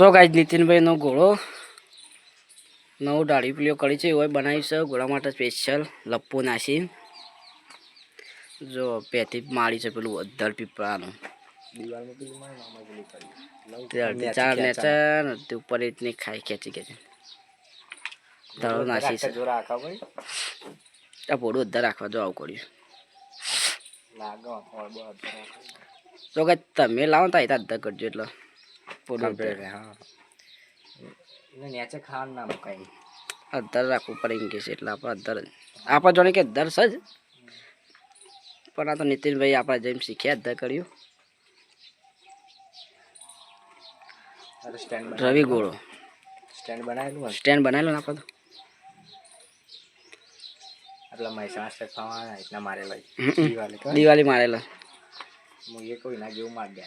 સો ગાય નીતિનભાઈનો ઘોડો. નવો ડાળી પીલીઓ કરી છે એવો બનાવી છે. ઘોડા માટે સ્પેશિયલ લપ્પો નાસી જો પેથી માળી છે પેલું અધર પીપળાનું. ચાર. નેચર તે ઉપર એટલી ખાઈ ખેંચી ખેંચી. દડો નાસી છે. આ ભોડું અધર રાખવા જો આવું કર્યું. તો કે તમે લાવો તો અધર કરજો એટલે. ભોડું હા નેચે ખાવાનું ના મુકાય અધર રાખવું પડે એમ કે છે એટલે આપણે અધર આપણે જોડે કે અધર છે પણ આ તો નીતિનભાઈ આપણે જેમ શીખ્યા અધર કર્યું રવિ ગોળો સ્ટેન્ડ બનાવેલું સ્ટેન્ડ બનાવેલો ને આપણે તો એટલે મહેસાણા સ્ટેટ ખાવાના એટલા મારેલા હમ. દિવાળી મારેલા હું એ કોઈ ના જેવું માર દે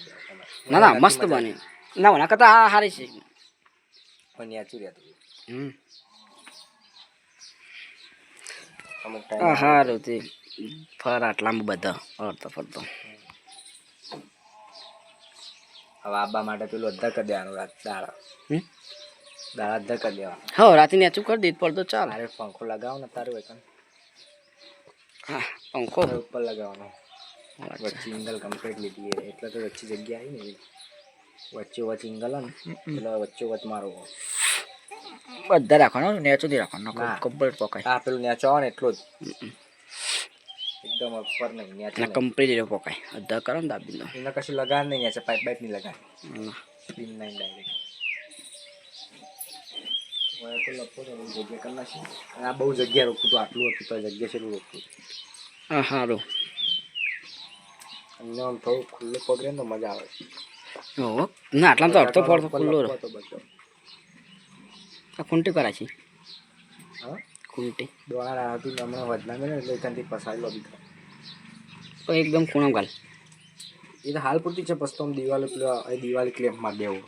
ના ના મસ્ત બની ના ના કરતા આ સારી છે પણ નેચું તું હમ તે ફર આટલામાં બધા ફરતો ફરતો હવે આબા માટે પેલું અધા કરી દેવાનું રાત દાડા દાડા અધર કરી દેવાનું હો રાતે નેચું કરી દીધ પડતો ચાલ અરે પંખો લગાવો ને તારું હોય હા પંખો ઉપર લગાવવાનો વચ્ચે ઇંગલ કમ્પ્લીટ લીધી એટલે તો વચ્ચે જગ્યા આવી ને. વચ્ચે વચ્ચે ઇંગલ ને એટલે વચ્ચે વચ મારો બધા રાખવાનો નેચું થી રાખવાનો. કમ્પ્લીટ પકાય. આ પેલું નેચો આવે ને એટલો જ. એકદમ ઉપર નહીં નેચો કમ્પ્લીટ એ પકાય. અધા કરો ને દાબી દો. એને કશું લગાડ નહીં નેચે પાઇપ પાઇપ નહીં લગાડ. સ્પિન નહીં ડાયરેક્ટ તો આ બહુ જગ્યા રોકતું હતું આટલું હતું તો જગ્યા છે એટલું રોકતું હા સારું આમ થોડું ખુલ્લું પકડે તો મજા આવે. પડતો ખુલ્લો લપો તો બધો. આ ખૂંટી કરાય છે ખૂંટી દોણા રાહતું હમણાં વધના મેં એટલે ત્યાંથી પસારી લોબી થાય તો એકદમ ખૂણો ગાલ એ તો હાલ પૂરતી છે પછી તો આમ દિવાલે દિવાલે ક્લેમ્પ મારી દેવું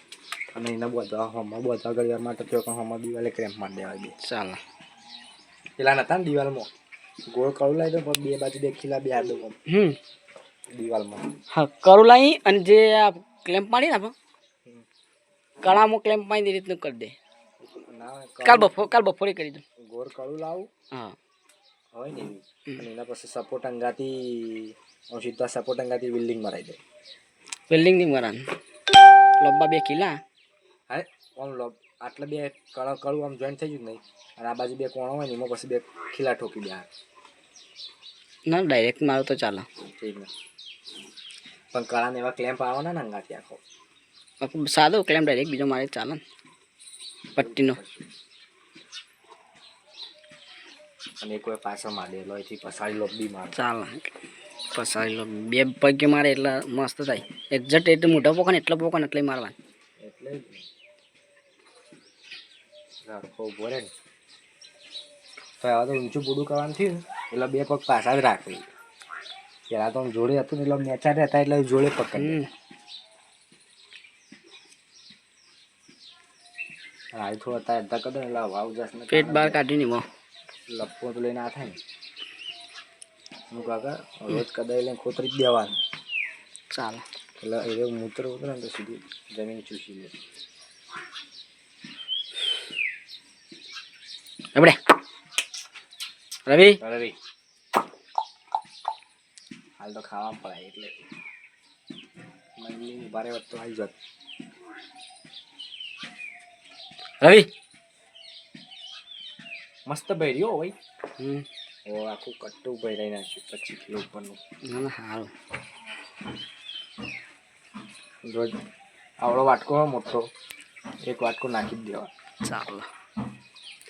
અને એના બધા હોમમાં બધા ઘડિયાળ માટે તો પણ હોમમાં દિવાલે ક્લેમ્પ મારી દેવાય બે ચાલો પેલા નતા ને દિવાલમાં ગોળ કરું લાવી દો બે બાજુ બે ખીલા બે આડો હમ દિવાલમાં હા કરું લાવી અને જે આ ક્લેમ્પ મારી નાખો. કળામાં ક્લેમ્પ મારી રીતનું કરી દે. કાલ બફોર કાલ બપોરે કરી દઉં ગોળ કાળું લાવું. હા. હોય ને અને એના પછી સપોર્ટ અંગાથી સીધા સપોર્ટ અંગાથી બિલ્ડિંગ મરાઈ દે. બિલ્ડિંગ નહીં મરાન. લંબા બે કિલા. હા ઓમ લોબ આટલા બે કળા કળું આમ જોઈન્ટ થઈ ગયું નહીં અને આ બાજુ બે કોણો હોય ને એમાં પછી બે ખીલા ઠોકી દે ના ડાયરેક્ટ મારું તો ચાલે. ઠીક ને પણ કળાને એવા ક્લેમ્પ આવવાના ને અંગાથી આખો. સાદો ક્લેમ્પ ડાયરેક્ટ બીજો મારે ચાલે પટ્ટીનો. અને કોઈ પાછો મારેલો એથી પસાડી લોબી મારે. ચાલે પસારી લો બે પગે મારે એટલે મસ્ત થાય. એક્ઝેક્ટ એટલે મોટો પોકો ને એટલો પોકો ને એટલે મારવાનું એટલે. રાખો ઊભો ને. તો હવે તો ઊંચું બુડું કરવાનું થયું એટલે બે પગ પાછા જ રાખવી. પેલા તો જોડે હતું એટલે આમ હતા એટલે જોડે પકડી આવી થોડો અત્યારે અડધા કદો એટલે વાવ જાસ ને પેટ બહાર કાઢી ની લપકો તો લઈને આ થાય ને. હું કાકા રોજ કદાઈ લઈને ખોતરી જ દેવાનું. ચાલો. એટલે એ મૂત્ર ઉતરે ને તો સીધી જમીન ચૂસી લે. આપણે. રવિ. રવિ. હાલ તો ખાવામાં પડાય એટલે મમ્મી ભારે વત તો આવી જત. રવિ? મસ્ત ભર્યો ભાઈ. હમ. ઓ આખું કટ્ટું ભરાઈ નાખ્યું પચીસ કિલો ઉપરનું. ના ના સારું રોજ આવડો વાટકો મોટો એક વાટકો નાખી જ દેવા ચાલો.